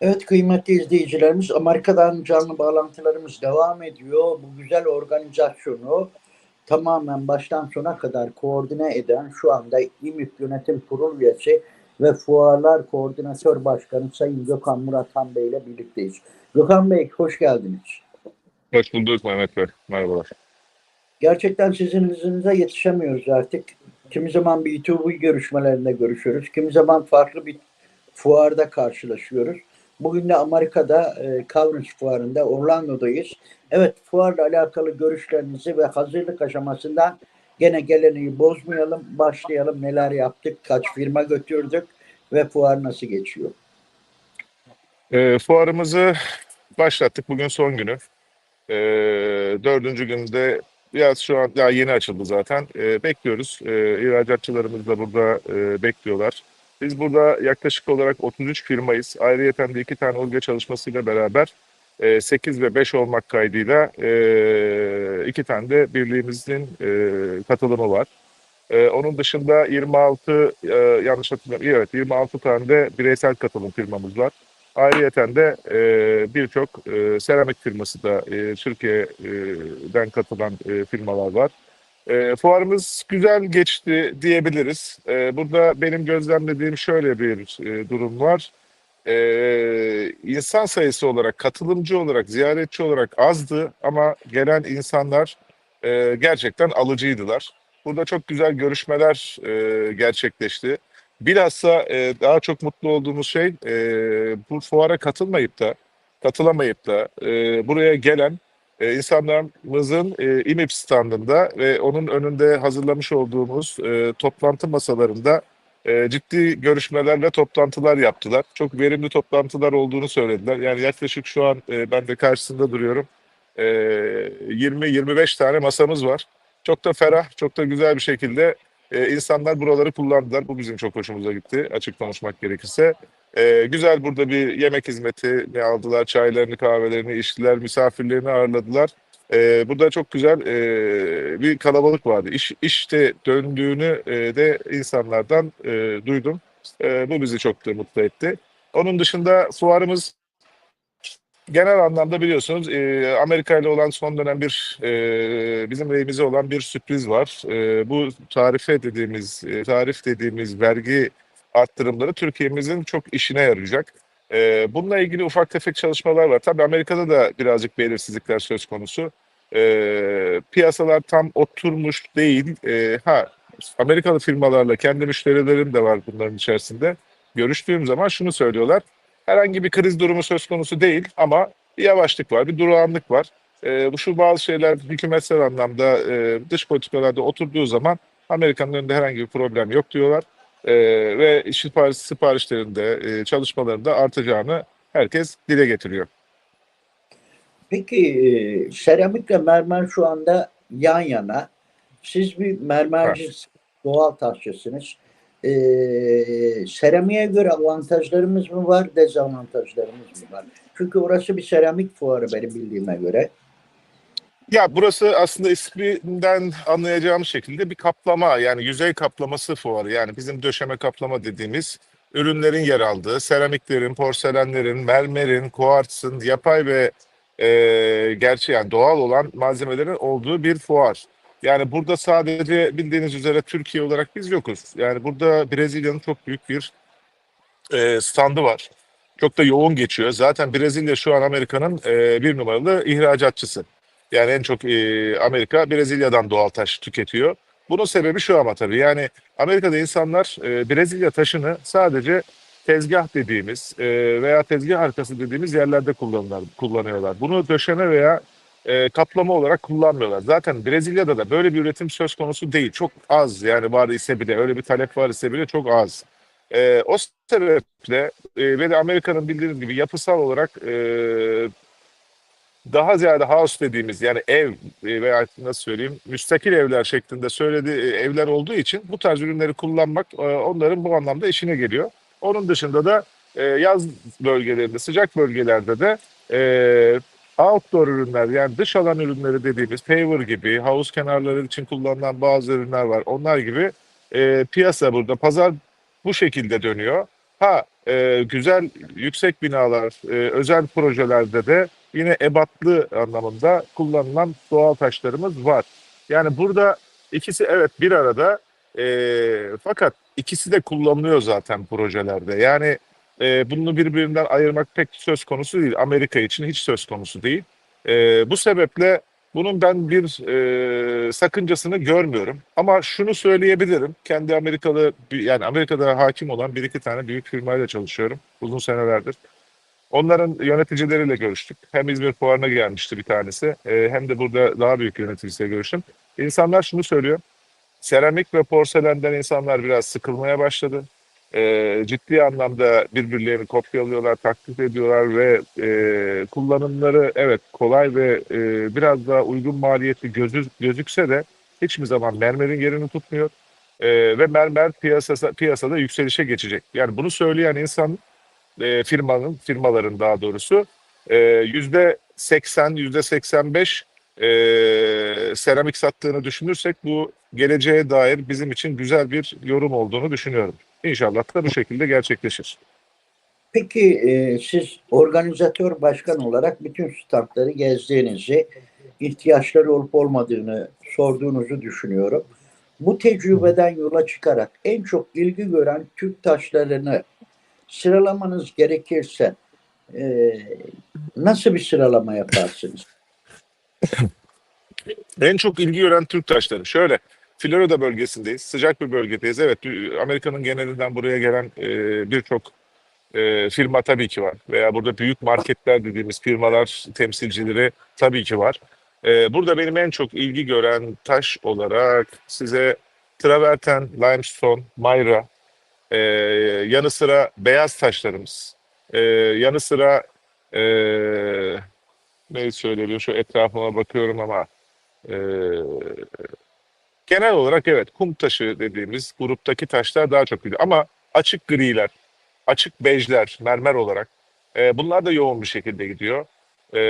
Evet kıymetli izleyicilerimiz Amerika'dan canlı bağlantılarımız devam ediyor. Bu güzel organizasyonu tamamen baştan sona kadar koordine eden şu anda İMİP Yönetim Kurulu üyesi ve Fuarlar Koordinatör Başkanı Sayın Gökhan Murat Han Bey ile birlikteyiz. Gökhan Bey hoş geldiniz. Hoş bulduk Mehmet Bey. Merhabalar. Gerçekten sizin hızınıza yetişemiyoruz artık. Kimi zaman bir YouTube görüşmelerinde görüşüyoruz. Kimi zaman farklı bir fuarda karşılaşıyoruz. Bugün de Amerika'da e, Conference fuarında Orlando'dayız. Evet fuarla alakalı görüşlerinizi ve hazırlık aşamasından gene geleneği bozmayalım. Başlayalım neler yaptık, kaç firma götürdük ve fuar nasıl geçiyor? E, fuarımızı başlattık. Bugün son günü. E, dördüncü günde biraz şu an daha yeni açıldı zaten. E, bekliyoruz. E, ihracatçılarımız da burada e, bekliyorlar. Biz burada yaklaşık olarak 33 firmayız. Ayrıyeten de iki tane ulge çalışmasıyla beraber e, 8 ve 5 olmak kaydıyla e, iki tane de birliğimizin e, katılımı var. Onun dışında 26 e, yanlış hatırlamıyorum. Evet 26 tane de bireysel katılım firmamız var. Ayrıyeten de e, birçok e, seramik firması da e, Türkiye'den katılan e, firmalar var. E, fuarımız güzel geçti diyebiliriz. E, burada benim gözlemlediğim şöyle bir e, durum var. E, insan sayısı olarak, katılımcı olarak, ziyaretçi olarak azdı ama gelen insanlar e, gerçekten alıcıydılar. Burada çok güzel görüşmeler e, gerçekleşti. Bilhassa e, daha çok mutlu olduğumuz şey e, bu fuara katılmayıp da katılamayıp da e, buraya gelen e, insanlarımızın e, İMİP standında ve onun önünde hazırlamış olduğumuz e, toplantı masalarında e, ciddi görüşmelerle toplantılar yaptılar. Çok verimli toplantılar olduğunu söylediler. Yani yaklaşık şu an e, ben de karşısında duruyorum. E, 20-25 tane masamız var. Çok da ferah, çok da güzel bir şekilde e, insanlar buraları kullandılar. Bu bizim çok hoşumuza gitti açık konuşmak gerekirse. E, güzel burada bir yemek hizmeti ne aldılar, çaylarını, kahvelerini içtiler, misafirlerini ağırladılar. E, burada çok güzel e, bir kalabalık vardı. İş, işte döndüğünü e, de insanlardan e, duydum. E, bu bizi çok da mutlu etti. Onun dışında fuarımız genel anlamda biliyorsunuz e, Amerika ile olan son dönem bir e, bizim lehimize olan bir sürpriz var. E, bu tarife dediğimiz e, tarif dediğimiz vergi arttırımları Türkiye'mizin çok işine yarayacak. E, bununla ilgili ufak tefek çalışmalar var. Tabii Amerika'da da birazcık belirsizlikler söz konusu. E, piyasalar tam oturmuş değil. E, ha Amerikalı firmalarla kendi müşterilerim de var bunların içerisinde. Görüştüğüm zaman şunu söylüyorlar. Herhangi bir kriz durumu söz konusu değil ama bir yavaşlık var, bir durağanlık var. Bu şu bazı şeyler hükümetsel anlamda e, dış politikalarda oturduğu zaman Amerika'nın önünde herhangi bir problem yok diyorlar. E, ve sipariş, siparişlerinde, e, çalışmalarında artacağını herkes dile getiriyor. Peki e, seramikle mermer şu anda yan yana. Siz bir mermerci, doğal taşçısınız. E, seramiğe göre avantajlarımız mı var, dezavantajlarımız mı var? Çünkü orası bir seramik fuarı benim bildiğime göre. Ya burası aslında isminden anlayacağım şekilde bir kaplama yani yüzey kaplaması fuarı. Yani bizim döşeme kaplama dediğimiz ürünlerin yer aldığı, seramiklerin, porselenlerin, mermerin, kuartsın, yapay ve e, gerçi yani doğal olan malzemelerin olduğu bir fuar. Yani burada sadece bildiğiniz üzere Türkiye olarak biz yokuz. Yani burada Brezilya'nın çok büyük bir e, standı var. Çok da yoğun geçiyor. Zaten Brezilya şu an Amerika'nın e, bir numaralı ihracatçısı. Yani en çok e, Amerika Brezilya'dan doğal taş tüketiyor. Bunun sebebi şu ama tabii yani Amerika'da insanlar e, Brezilya taşını sadece tezgah dediğimiz e, veya tezgah arkası dediğimiz yerlerde kullanırlar, kullanıyorlar. Bunu döşeme veya kaplama olarak kullanmıyorlar. Zaten Brezilya'da da böyle bir üretim söz konusu değil. Çok az yani var ise bile öyle bir talep var ise bile çok az. O sebeple ve de Amerika'nın bildiğiniz gibi yapısal olarak daha ziyade house dediğimiz yani ev e, veya nasıl söyleyeyim müstakil evler şeklinde söylediği e, evler olduğu için bu tarz ürünleri kullanmak e, onların bu anlamda işine geliyor. Onun dışında da yaz bölgelerinde, sıcak bölgelerde de outdoor ürünler yani dış alan ürünleri dediğimiz paver gibi, havuz kenarları için kullanılan bazı ürünler var. Onlar gibi piyasa burada, pazar bu şekilde dönüyor. Ha güzel yüksek binalar, özel projelerde de yine ebatlı anlamında kullanılan doğal taşlarımız var. Yani burada ikisi evet bir arada e, fakat ikisi de kullanılıyor zaten projelerde. Yani e, bunu birbirinden ayırmak pek söz konusu değil. Amerika için hiç söz konusu değil. E, bu sebeple bunun ben bir e, sakıncasını görmüyorum. Ama şunu söyleyebilirim. Kendi Amerikalı yani Amerika'da hakim olan bir iki tane büyük firmayla çalışıyorum uzun senelerdir. Onların yöneticileriyle görüştük. Hem İzmir Fuarı'na gelmişti bir tanesi. e, hem de burada daha büyük yöneticisiyle görüştüm. İnsanlar şunu söylüyor. Seramik ve porselenden insanlar biraz sıkılmaya başladı. E, ciddi anlamda birbirlerini kopyalıyorlar, taklit ediyorlar ve e, kullanımları evet kolay ve e, biraz daha uygun maliyetli gözü, gözükse de hiçbir zaman mermerin yerini tutmuyor. E, ve mermer piyasası, piyasada yükselişe geçecek. Yani bunu söyleyen insan e, firmanın, firmaların daha doğrusu e, yüzde 80, yüzde 85 e, seramik sattığını düşünürsek bu geleceğe dair bizim için güzel bir yorum olduğunu düşünüyorum. İnşallah da bu şekilde gerçekleşir. Peki e, siz organizatör başkan olarak bütün standları gezdiğinizi, ihtiyaçları olup olmadığını sorduğunuzu düşünüyorum. Bu tecrübeden yola çıkarak en çok ilgi gören Türk taşlarını sıralamanız gerekirse e, nasıl bir sıralama yaparsınız? En çok ilgi gören Türk taşları. Şöyle, Florida bölgesindeyiz. Sıcak bir bölgedeyiz. Evet, Amerika'nın genelinden buraya gelen e, birçok e, firma tabii ki var. Veya burada büyük marketler dediğimiz firmalar temsilcileri tabii ki var. E, burada benim en çok ilgi gören taş olarak size traverten, limestone, mayra, e, yanı sıra beyaz taşlarımız, e, yanı sıra e, ne söyleyebilirim şu etrafıma bakıyorum ama e, genel olarak evet kum taşı dediğimiz gruptaki taşlar daha çok gidiyor. Ama açık griler, açık bejler mermer olarak e, bunlar da yoğun bir şekilde gidiyor. E,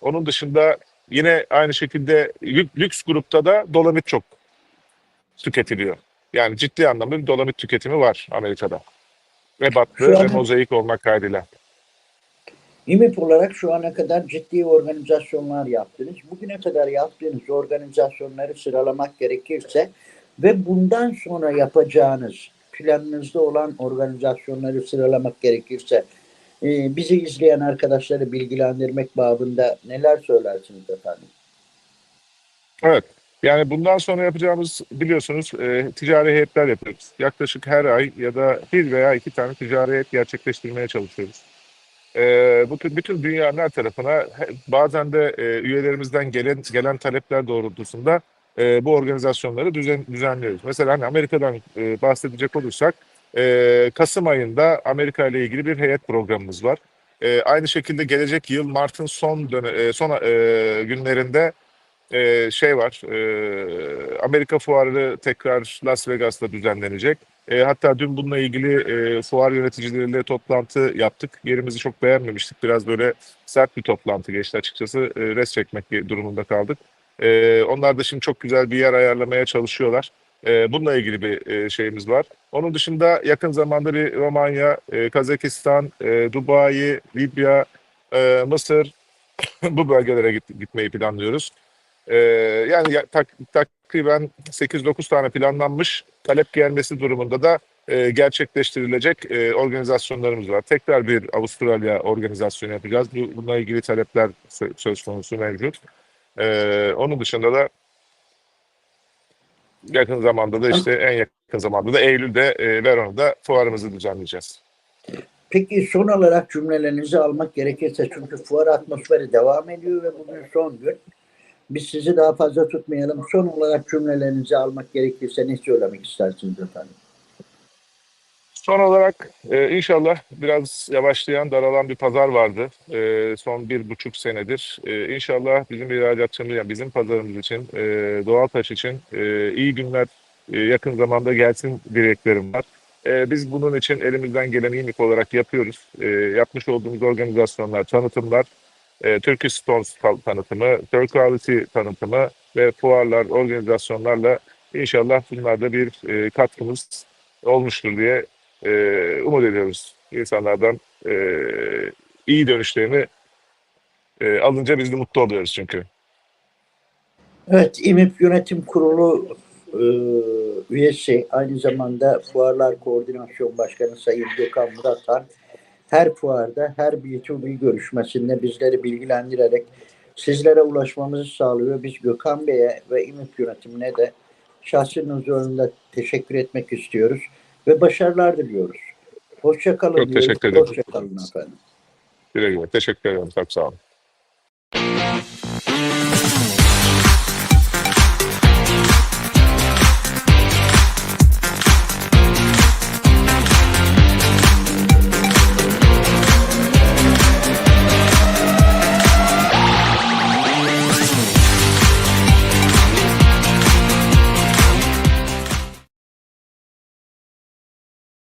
onun dışında yine aynı şekilde lü- lüks grupta da dolomit çok tüketiliyor. Yani ciddi anlamda bir dolomit tüketimi var Amerika'da. Ebatlı Şu ve an- mozaik olmak kaydıyla. İMİP olarak şu ana kadar ciddi organizasyonlar yaptınız. Bugüne kadar yaptığınız organizasyonları sıralamak gerekirse ve bundan sonra yapacağınız planınızda olan organizasyonları sıralamak gerekirse e, bizi izleyen arkadaşları bilgilendirmek babında neler söylersiniz efendim? Evet. Yani bundan sonra yapacağımız biliyorsunuz e, ticari heyetler yapıyoruz. Yaklaşık her ay ya da bir veya iki tane ticari heyet gerçekleştirmeye çalışıyoruz. E, bu tür bütün dünyanın her tarafına bazen de e, üyelerimizden gelen gelen talepler doğrultusunda e, bu organizasyonları düzen, düzenliyoruz. Mesela hani Amerika'dan e, bahsedecek olursak e, Kasım ayında Amerika ile ilgili bir heyet programımız var. E, aynı şekilde gelecek yıl Mart'ın son döne, e, son e, günlerinde e, şey var. e, Amerika fuarı tekrar Las Vegas'ta düzenlenecek. E, hatta dün bununla ilgili e, fuar yöneticileriyle toplantı yaptık. Yerimizi çok beğenmemiştik. Biraz böyle sert bir toplantı geçti açıkçası. E, res çekmek durumunda kaldık. E, onlar da şimdi çok güzel bir yer ayarlamaya çalışıyorlar. E, bununla ilgili bir e, şeyimiz var. Onun dışında yakın zamanda bir Romanya, e, Kazakistan, e, Dubai, Libya, e, Mısır bu bölgelere git- gitmeyi planlıyoruz. Ee, yani ya- tak, takriben 8-9 tane planlanmış talep gelmesi durumunda da e, gerçekleştirilecek e, organizasyonlarımız var. Tekrar bir Avustralya organizasyonu yapacağız. Bu, bununla ilgili talepler sö- söz konusu mevcut. Ee, onun dışında da yakın zamanda da işte en yakın zamanda da Eylül'de e, Verona'da fuarımızı düzenleyeceğiz. Peki son olarak cümlelerinizi almak gerekirse çünkü fuar atmosferi devam ediyor ve bugün son gün. Biz sizi daha fazla tutmayalım. Son olarak cümlelerinizi almak gerekirse ne söylemek istersiniz efendim? Son olarak e, inşallah biraz yavaşlayan, daralan bir pazar vardı. E, son bir buçuk senedir. E, inşallah bizim ihracatçımız, yani bizim pazarımız için, e, doğal taş için e, iyi günler e, yakın zamanda gelsin dileklerim var. E, biz bunun için elimizden gelen iyilik olarak yapıyoruz. E, yapmış olduğumuz organizasyonlar, tanıtımlar, e, Turkish Stones tan- tanıtımı, Turk Quality tanıtımı ve fuarlar, organizasyonlarla inşallah bunlarda bir e, katkımız olmuştur diye e, umut ediyoruz. insanlardan e, iyi dönüşlerini e, alınca biz de mutlu oluyoruz çünkü. Evet, İMİP Yönetim Kurulu e, üyesi, aynı zamanda Fuarlar Koordinasyon Başkanı Sayın Gökhan Muratan, her fuarda, her B2B görüşmesinde bizleri bilgilendirerek sizlere ulaşmamızı sağlıyor. Biz Gökhan Bey'e ve İMİP yönetimine de şahsın huzurunda teşekkür etmek istiyoruz ve başarılar diliyoruz. Hoşçakalın. Çok teşekkür ederim. Hoşçakalın efendim. Güle güle. Teşekkür ederim. Çok sağ olun.